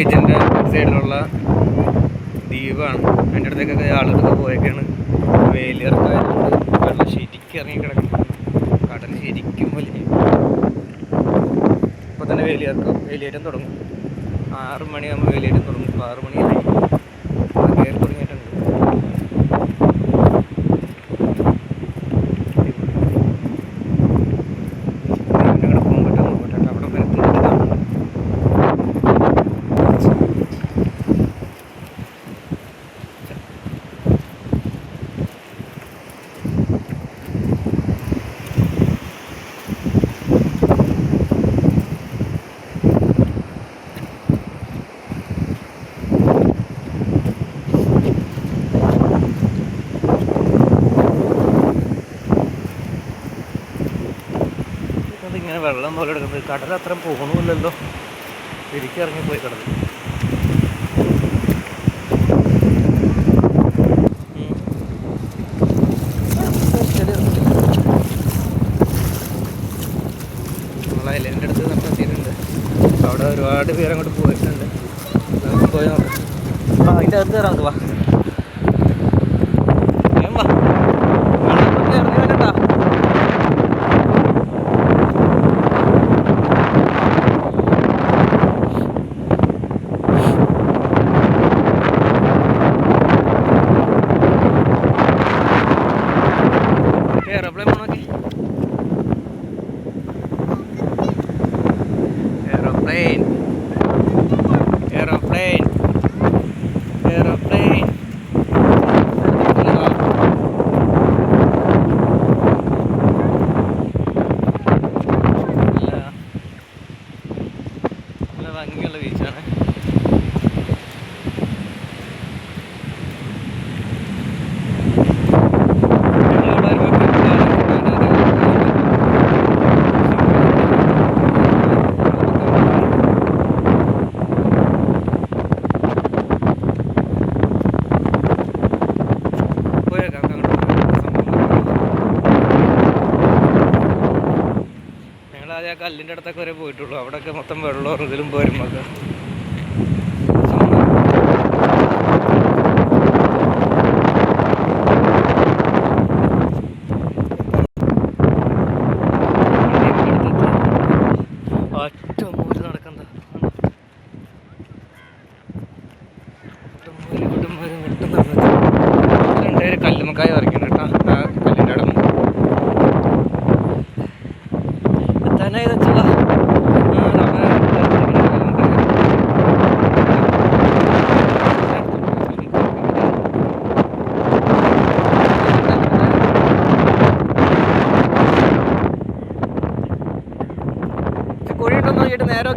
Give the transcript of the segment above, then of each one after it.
ബീച്ചിന്റെ സൈഡിലുള്ള ദ്വീപാണ്. അതിന്റെ അടുത്തേക്കൊക്കെ ആളുകളൊക്കെ പോയൊക്കെയാണ് വേലിയിറക്കായതുകൊണ്ട് വെള്ളം ശരിക്കും ഇറങ്ങി കടൽ ശരിക്കും വലിയ ഇപ്പോൾ തന്നെ വേലിയർക്ക് വേലിയേറ്റം തുടങ്ങും. ആറ് മണിയാകുമ്പോൾ വേലിയേറ്റം തുടങ്ങും. ഇപ്പോൾ ആറ് മണിയായി അത് കയറി തുടങ്ങിയിട്ടുണ്ട് ഇവിടെ പോകാൻ പറ്റുമോ നോക്കട്ടെ അവിടെ വരെ എത്തിയിട്ട് കാണണം. അതിങ്ങനെ വെള്ളം പോലെ എടുക്കുന്നത്. കടൽ അത്ര പോകണമില്ലല്ലോ ശരിക്കും പോയി കടൽ അവിടെ ഒരുപാട് പേര് അങ്ങോട്ട് പോയിട്ടുണ്ട്. പോയി നോക്കാം. ആ അതിന്റെ അകത്ത് കയറാം. വാ.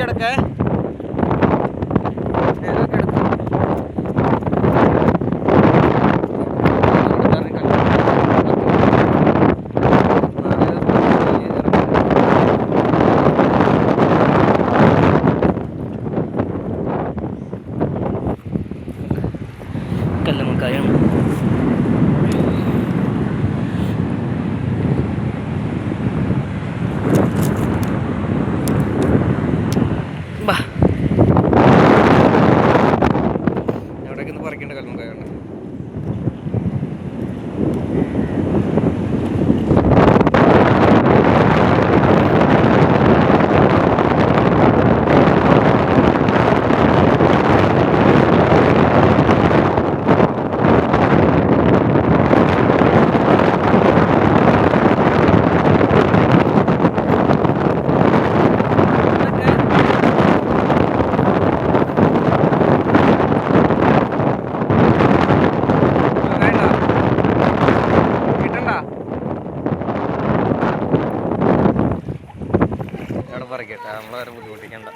கிடக்க? നമ്മളവരെ ബുദ്ധിമുട്ടിക്കണ്ട.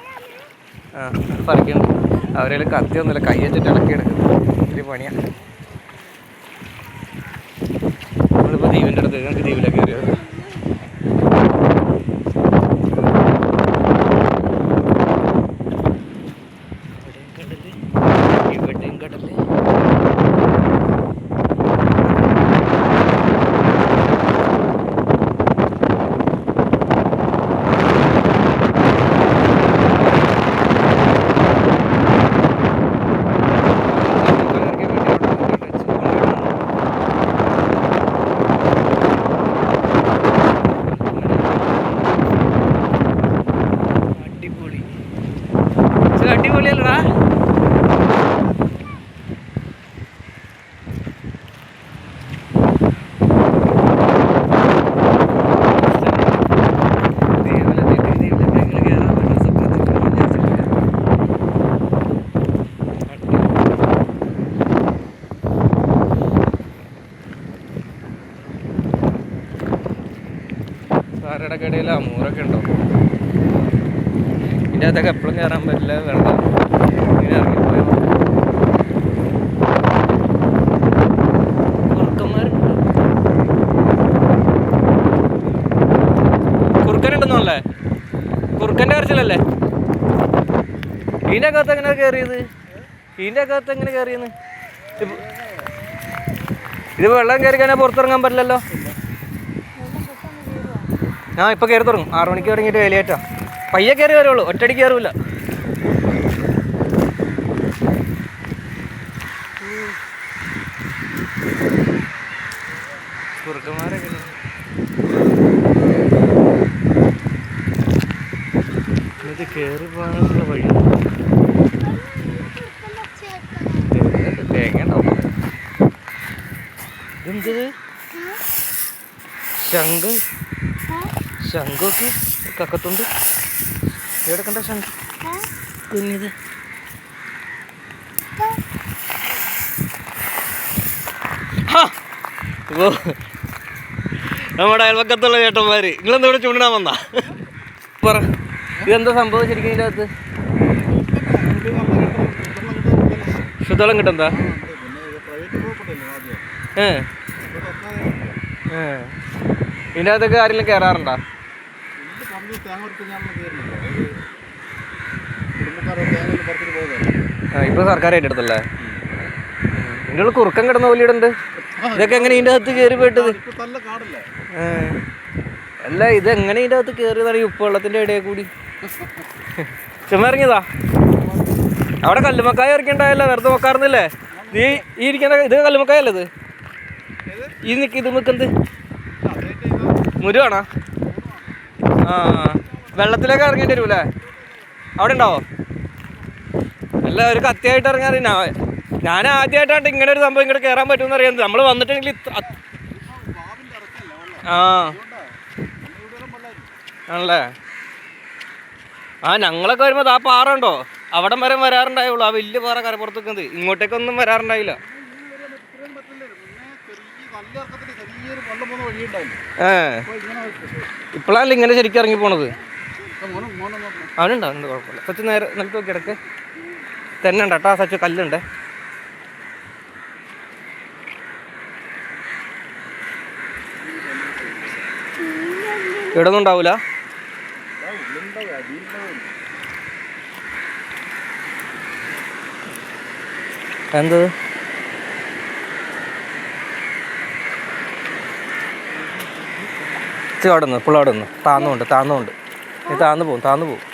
ആ പറിക്കണ്ട അവരെ കത്തിയൊന്നുമില്ല കൈ വെച്ചിട്ട് ഇളക്കി എടുക്കുന്നു ഇത്തിരി പണിയാ. സാരയുടെ കടയിൽ അമൂറൊക്കെ ഉണ്ടോ? ഇതിന്റെ അകത്തൊക്കെ എപ്പോഴും കയറാൻ പറ്റില്ല വെള്ളം ഇങ്ങനെ ഇറങ്ങിപ്പോയോ കുറുക്കന്മാരുണ്ട്? കുറുക്കന്റെ കരച്ചിലല്ലേ ഇതിന്റെ അകത്ത് എങ്ങനെ കയറിയത് ഇതിന്റെ അകത്ത് എങ്ങനെ കയറിയെന്ന് ഇത് വെള്ളം കയറി കഴിഞ്ഞാൽ പുറത്തിറങ്ങാൻ പറ്റില്ലല്ലോ? ആ ഇപ്പൊ കയറി തുടങ്ങും. ആറു മണിക്ക് തുടങ്ങിയിട്ട് വേലിയേറ്റാ. പയ്യെ കയറി വരുള്ളൂ. ഒറ്റടിക്ക് കയറൂല കുറുക്കന്മാരൊക്കെ. ഇത് ശംഖൊക്കെ കക്കത്തുണ്ട്. ഇവിടെ കണ്ട ശംഖ് കുഞ്ഞത്. നമ്മുടെ അയൽവക്കത്തുള്ള ചേട്ടന്മാര്. നിങ്ങളെന്താ ഇവിടെ ചൂണ്ടിടാൻ വന്നാ? പറ ഇതെന്താ സംഭവം ശരിക്കും ഇതിന്റെ അകത്ത്? ശുദ്ധവെള്ളം കിട്ടണ്ട ഏ. ഇതിന്റെ അകത്തൊക്കെ ആരെങ്കിലും കയറാറുണ്ടോ? ആ ഇപ്പൊ സർക്കാർ ഏറ്റെടുത്തല്ലേ ഇതിന്റെ ഉള്ളിൽ കുറുക്കം കിടന്ന പോലെ ഇതൊക്കെ എങ്ങനെ ഇതിന്റെ അകത്ത് കയറി പോയിട്ടത്? അല്ല ഇത് എങ്ങനെ ഇതിന്റെ അകത്ത് കയറിയതാണ് ഈ ഉപ്പുവെള്ളത്തിന്റെ ഇടയിൽ കൂടി. ചുമ്മാ ഇറങ്ങിയതാ. അവിടെ കല്ലുമക്കായ ഇറക്കിണ്ടായല്ലോ വെറുതെ നോക്കാറുന്നില്ലേ നീ ഈ ഇരിക്കുന്ന ഇത് കല്ലുമക്കായല്ലേ ഇത്? ഈ നിക്ക് ഇത് നിൽക്കുന്നത് മുരുവാണോ? ആ വെള്ളത്തിലേക്ക് ഇറങ്ങേണ്ടി വരൂലേ അവിടെ ഉണ്ടാവോ അല്ല ഒരു കത്തിയായിട്ട് ഇറങ്ങാൻ ഞാൻ ആദ്യമായിട്ടാണ് ഇങ്ങനെ ഒരു സംഭവം ഇങ്ങോട്ട് കയറാൻ പറ്റുമെന്ന് അറിയാം നമ്മൾ അത്- ആ. ആണല്ലേ? ആ ഞങ്ങളൊക്കെ വരുമ്പോൾ ആ പാറ ഉണ്ടോ? അവിടം വരെ വരാറുണ്ടായുള്ളൂ. ആ വലിയ പാറ കരപ്പുറത്ത് നിൽക്കുന്നത് ഇങ്ങോട്ടേക്കൊന്നും വരാറുണ്ടായില്ല ചെറിയൊരു വെള്ളം പോകുന്ന വഴിയുണ്ടാവില്ല ഏ. ഇപ്പോഴാണല്ലോ ഇങ്ങനെ ശരിക്കും ഇറങ്ങി പോണത്. അവനുണ്ടോ? അവനുണ്ട് കുഴപ്പമില്ല. സച്ച് നേരെ നിലത്ത് നോക്കി ഇടയ്ക്ക് തന്നെ ഉണ്ട് കേട്ടോ ആ സച്ച് കല്ലുണ്ട്. ഇടൊന്നും ഉണ്ടാവൂല എന്ത്? ഇച്ചിരി അവിടെ നിന്ന് ഇപ്പോൾ അവിടെ നിന്ന് താന്നുണ്ട് താന്നുണ്ട് നീ താന്നു പോകും താന്നു പോകും.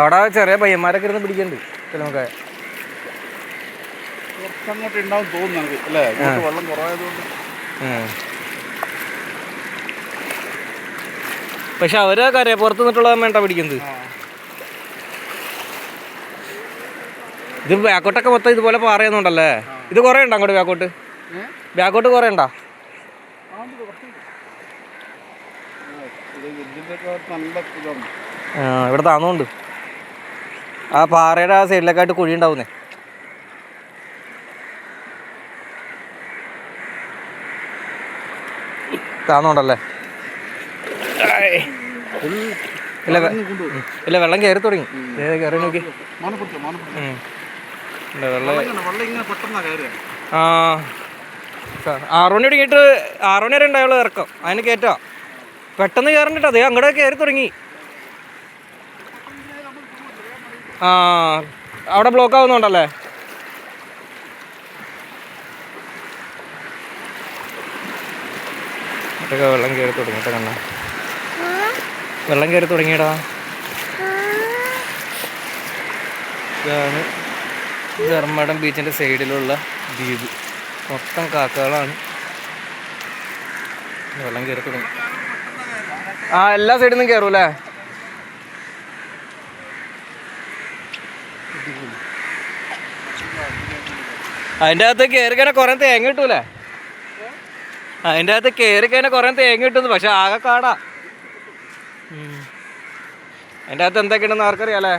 അവിടെ ചെറിയ പയ്യന്മാരൊക്കെ ഇരുന്ന് പിടിക്കണ്ട് ചിലമൊക്കെ. കുറച്ചങ്ങോട്ട് ഉണ്ടാവും തോന്നുന്നു നമുക്ക് അല്ലേ? വെള്ളം കുറവായതുകൊണ്ട്. പക്ഷെ അവർ കരയെ പുറത്ത് നിന്നിട്ടുള്ള വേണ്ട പിടിക്കുന്നത് ഇത് ബാക്കോട്ടൊക്കെ മൊത്തം ഇതുപോലെ പാറയുന്നുണ്ടല്ലേ? ഇത് കുറേ ഉണ്ടോ അങ്ങോട്ട് ബാക്കോട്ട്? ബാക്കോട്ട് കുറേ ഉണ്ടോ ആണ്ട് കുറച്ച് ആ, ഇത് ഇതിന്റെയൊക്കെ നല്ല ഇതാണ് ആ, ഇവിടെ താന്നുണ്ട്. ആ പാറയുടെ ആ സൈഡിലേക്കായിട്ട് കുഴി ഉണ്ടാവുന്നേ. താന്നുണ്ടല്ലേ? ഇല്ല ഇല്ല വെള്ളം കയറി തുടങ്ങി. കയറി നോക്കി. വെള്ളം ആ ആറുമണി ആറ് മണി തുടങ്ങിയിട്ട് ആറുമണി വരെ ഉണ്ടായുള്ളൂ ഇറക്കം. അതിന് കയറ്റാ. പെട്ടെന്ന് കയറണ്ടിട്ട് അതേ അങ്ങോട്ട് കയറി തുടങ്ങി. ആ അവിടെ ബ്ലോക്ക് ആവുന്നുണ്ടല്ലേ? വെള്ളം കയറി തുടങ്ങിയിട്ട് കണ്ണ വെള്ളം കയറി തുടങ്ങിയടാ. ഇതാണ് ധർമ്മടം ബീച്ചിന്റെ സൈഡിലുള്ള ദ്വീപ്. മൊത്തം കാക്കകളാണ്. വെള്ളം കയറി തുടങ്ങി. ആ എല്ലാ സൈഡിൽ നിന്നും കയറും അല്ലേ അതിന്റെ അകത്ത് കയറി കഴിഞ്ഞാൽ കുറേ തേങ്ങ കിട്ടൂലേ? അതിന്റെ അകത്ത് കയറി കഴിഞ്ഞാൽ കുറേ തേങ്ങ കിട്ടുന്നു പക്ഷെ ആകെ കാടാ. അതിന്റെ അകത്ത് എന്തൊക്കെയുണ്ടെന്ന് ആർക്കറിയാലേ?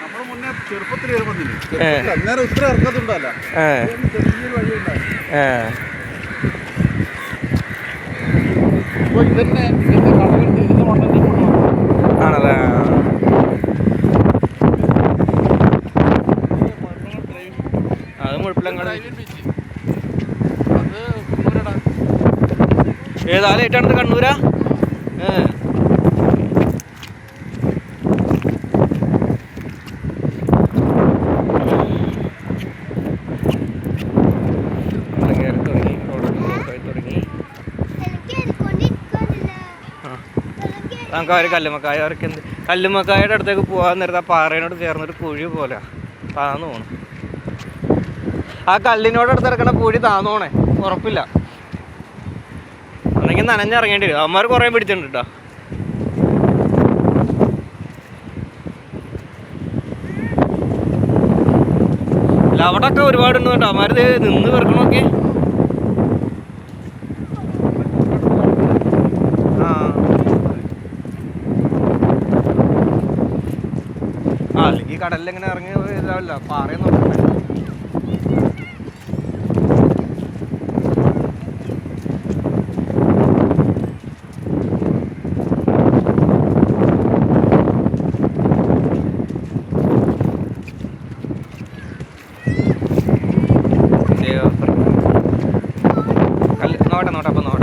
നമ്മൾ മുന്നേ ചെറുപ്പത്തിൽ അന്നേരം ഇത്ര ഇറക്കത്തുണ്ടല്ല ചെറിയൊരു ആണല്ലേ? അത് മുഴപ്പിലങ്ങാട്. ഏതാ? ലേറ്റാണത് കണ്ണൂരാ? ഏ കയറി തുടങ്ങി റോഡൊക്കെ ബ്ലോക്കായി തുടങ്ങി ആ നമുക്ക് അവർ അവർക്ക് എന്ത്? കല്ലുമക്കായുടെ അടുത്തേക്ക് പോകാൻ നേരത്തെ ആ പാറയോട് ചേർന്നൊരു കുഴി പോലെ. താന്നു പോണം. ആ കല്ലിനോട് അടുത്ത് ഇറക്കണ കുഴി താന്നു പോണേ. ഉറപ്പില്ല. അല്ലെങ്കിൽ നനഞ്ഞിറങ്ങേണ്ടി വരും. അവന്മാർ കുറേ പിടിച്ചിട്ടുണ്ട് കേട്ടോ അല്ല അവിടെ ഒക്കെ ഒരുപാടുണ്ട് കേട്ടോ. അവന്മാർ നിന്ന് വെറുക്കണമൊക്കെ ആ ആ അല്ലെങ്കിൽ കടലിൽ എങ്ങനെ ഇറങ്ങി ഇതാവില്ല. പാറയൊന്നും അപ്പുറം. നോട്ടെ നോട്ടെ അപ്പം നോട്ടെ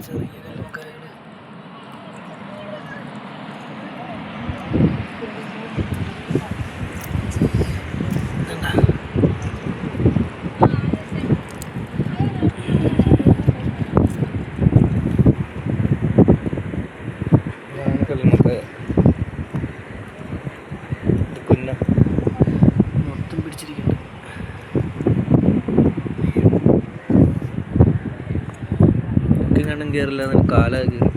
只一个路根 കണ്ടും കയറില്ല കാല കയറി